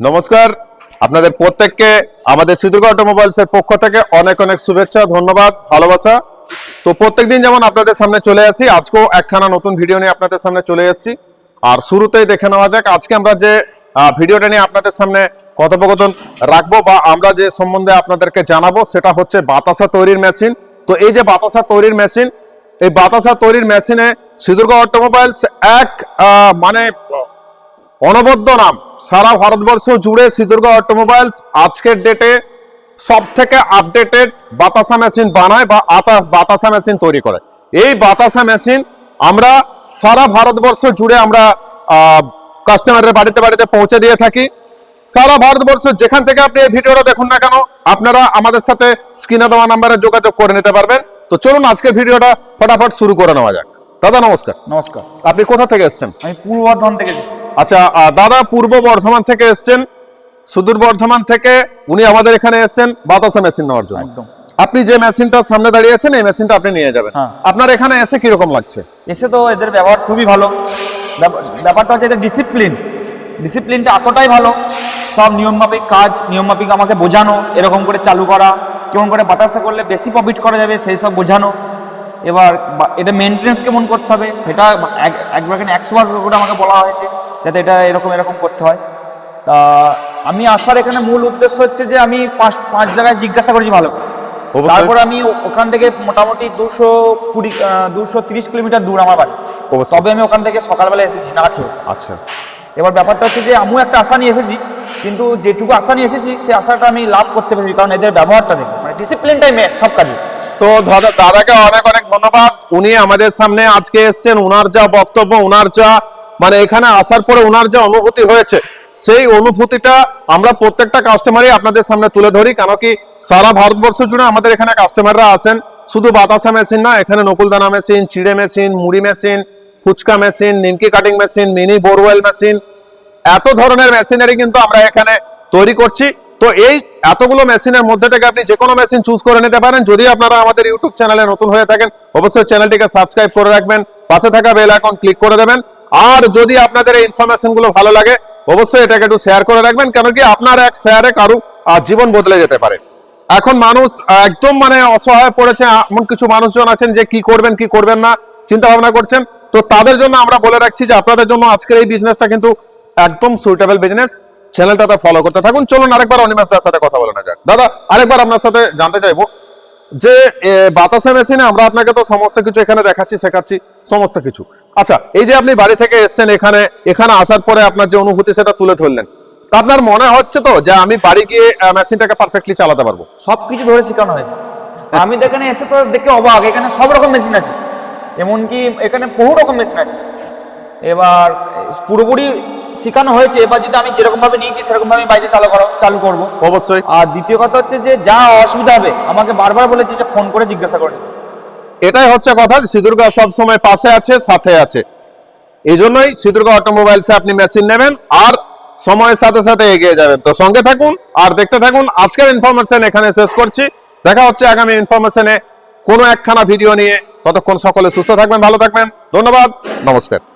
নমস্কার। আপনাদের প্রত্যেককে আমাদের সিদ্ধুর্গ অটোমোবাইলস এর পক্ষ থেকে অনেক অনেক শুভেচ্ছা, ধন্যবাদ, ভালোবাসা। তো প্রত্যেকদিন যেমন আপনাদের সামনে চলে আসি, আজকেও একখানা নতুন ভিডিও নিয়ে আপনাদের সামনে চলে এসেছি। আর শুরুতেই দেখে নেওয়া যাক, আজকে আমরা যে ভিডিওটা নিয়ে আপনাদের সামনে কথোপকথন রাখব বা আমরা যে সম্বন্ধে আপনাদেরকে জানাব, সেটা হচ্ছে বাতাসা তৈরির মেশিন। তো এই যে বাতাসা তৈরির মেশিন, এই বাতাসা তৈরির মেশিনে সিদ্ধুর্গ অটোমোবাইলস এক মানে অনবদ্য নাম। সারা ভারতবর্ষ জুড়ে সিদ্ধুর্গ অটোমোবাইলস আজকের ডেটে সব থেকে আপডেটেড বাতাসা মেশিন বানায় বা আতা বাতাসা মেশিন তৈরি করে। এই বাতাসা মেশিন আমরা সারা ভারতবর্ষ জুড়ে আমরা কাস্টমারের বাড়িতে বাড়িতে পৌঁছে দিয়ে থাকি। সারা ভারতবর্ষ যেখান থেকে আপনি এই ভিডিওটা দেখুন না কেন আপনারা আমাদের সাথে স্ক্রিনে দেওয়া নাম্বারে যোগাযোগ করে নিতে পারবেন। তো চলুন আজকের ভিডিওটা ফটাফট শুরু করে নেওয়া যাক। দাদা নমস্কার। নমস্কার। আপনি কোথা থেকে এসেছেন? আমি পূর্ব বর্ধমান থেকে এসেছি। আচ্ছা দাদা পূর্ব বর্ধমান থেকে এসেছেন সুদূর বর্ধমান থেকে উনি আমাদের এখানে এসেছেন বাতাসা মেশিন নেওয়ার জন্য। একদম। আপনি যে মেশিনটা সামনে দাঁড়িয়ে আছেন এই মেশিনটা আপনি নিয়ে যাবেন। হ্যাঁ। আপনার এখানে এসে কীরকম লাগছে? এসে তো এদের ব্যবহার খুবই ভালো। ব্যাপ- ব্যাপারটা হচ্ছে এদের ডিসিপ্লিন ডিসিপ্লিনটা এতটাই ভালো। সব নিয়মমাফিক কাজ নিয়মমাফিক আমাকে বোঝানো এরকম করে চালু করা কেমন করে বাতাসা করলে বেশি প্রফিট করা যাবে সেই সব বোঝানো। এবার এটা মেনটেন্স কেমন করতে হবে সেটা এক- একবার একশো বার করে আমাকে বলা হয়েছে। যাতে এটা এরকম এরকম করতে হয়। তা আমি আসার এখানে মূল উদ্দেশ্য হচ্ছে যে আমি পাঁচ পাঁচ জায়গায় জিজ্ঞাসা করেছি ভালো তারপর আমি ওখান থেকে মোটামুটি দুশো কুড়ি দুশো তিরিশ কিলোমিটার দূর আমার বাড়ি। তবে আমি ওখান থেকে সকালবেলা এসেছি না খেয়ে। আচ্ছা। এবার ব্যাপারটা হচ্ছে যে আমিও একটা আশা নিয়ে এসেছি কিন্তু যেটুকু আশা নিয়ে এসেছি সেই আশাটা আমি লাভ করতে পেরেছি কারণ এদের ব্যবহারটা দেখে। মানে ডিসিপ্লিনটাই মেন সব কাজে। তো দাদা- দাদাকে অনেক অনেক ধন্যবাদ। উনি আমাদের সামনে আজকে এসেছেন উনার যা বক্তব্য উনার যা মানে এখানে আসার পরে ওনার যা অনুভূতি হয়েছে, সেই অনুভূতিটা আমরা প্রত্যেকটা কাস্টমারই আপনাদের সামনে তুলে ধরি। কেন কি সারা ভারতবর্ষ জুড়ে আমাদের এখানে কাস্টমাররা আসেন শুধু বাতাসা মেশিন না, এখানে নকুলদানা মেশিন চিড়ে মেশিন মুড়ি মেশিন ফুচকা মেশিন নিমকি cutting machine mini borewell machine এত ধরনের মেশিনারি কিন্তু আমরা এখানে তৈরি করছি। তো এই এতগুলো মেশিনের মধ্যে থেকে আপনি যে কোনো মেশিন চুজ করে নিতে পারেন। যদি আপনারা আমাদের ইউটিউব চ্যানেলে নতুন হয়ে থাকেন, অবশ্যই চ্যানেলটিকে সাবস্ক্রাইব করে রাখবেন। পাশে থাকা বেল আইকন ক্লিক করে দেবেন। আর যদি আপনাদের এই ইনফরমেশনগুলো ভালো লাগে, অবশ্যই এটাকে একটু শেয়ার করে রাখবেন, কেন কি আপনার এক শেয়ারে কারু জীবন বদলে যেতে পারে। এখন মানুষ একদম মানে অসহায় পড়েছে, এমন কিছু মানুষজন আছেন যে কি করবেন কি করবেন না চিন্তা ভাবনা করছেন। তো তাদের জন্য আমরা বলে রাখছি যে আপনাদের জন্য আজকের এই বিজনেসটা কিন্তু একদম সুইটেবল বিজনেস চ্যানেলটাতে ফলো করতে থাকুন। চলুন আরেকবার অনিমেষ দার সাথে কথা বলে না যাক। দাদা, আরেকবার আপনার সাথে জানতে চাইব যে বাতাসা মেশিনে আমরা আপনাকে তো সমস্ত কিছু এখানে দেখাচ্ছি, শেখাচ্ছি, সমস্ত কিছু। আচ্ছা এই যে আপনি বাড়ি থেকে এসেছেন এখানে এখানে আসার পরে আপনার যে অনুভূতি সেটা তুলে ধরলেন। আপনার মনে হচ্ছে তো যে আমি বাড়ি গিয়ে মেশিনটাকে পারফেক্টলি চালাতে পারব? সব কিছু ধরে শেখানো হয়েছে। আমি তো এখানে এসে তো দেখে অবাক, এখানে সব রকম মেশিন আছে। এমনকি এখানে বহু রকম মেশিন আছে। এবার, পুরোপুরি শেখানো হয়েছে এবার যদি আমি যেরকম ভাবে নিয়েছি সেরকম ভাবে আমি বাড়িতে চালু করো চালু করব। অবশ্যই। আর দ্বিতীয় কথা হচ্ছে যে যা অসুবিধা হবে আমাকে বারবার বলেছে যে ফোন করে জিজ্ঞাসা করে এটাই হচ্ছে কথা সিঁদুরগা সব সময় পাশে আছে সাথে আছে। এই জন্যই সিঁদুরগা অটোমোবাইলসে আপনি মেশিন নেবেন আর সময়ের সাথে সাথে এগিয়ে যাবেন। তো সঙ্গে থাকুন আর দেখতে থাকুন আজকের ইনফরমেশন এখানে শেষ করছি। দেখা হচ্ছে আগামী ইনফরমেশনে কোনো একখানা ভিডিও নিয়ে। ততক্ষণ সকলে সুস্থ থাকবেন ভালো থাকবেন। ধন্যবাদ নমস্কার।